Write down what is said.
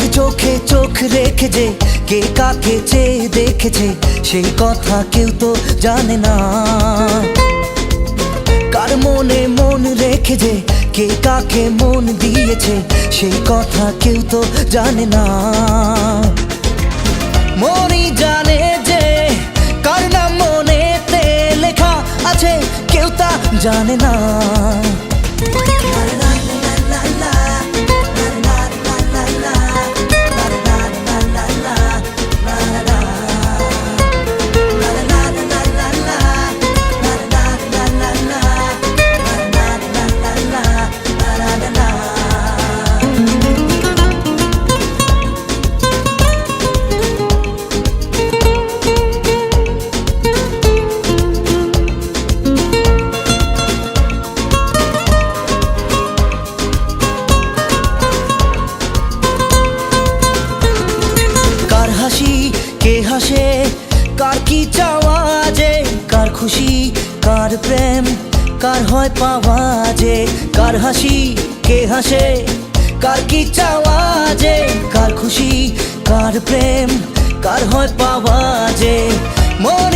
রেখে যে কে কাকে চেয়ে দেখেছে, সেই কথা কেউ তো জানে না। কার মনে মন রেখে যে কে কাকে মন দিয়েছে, সেই কথা কেউ তো জানে না। মনই জানে যে, কার নাম মনেতে লেখা আছে, কেউ তা জানে না। প্রেম? কার হয় পাওয়া যে? কার হাসি? কে হাসে? কার কি চাওয়া যে? কার খুশি? কার প্রেম? কার হয় পাওয়া যে? মনই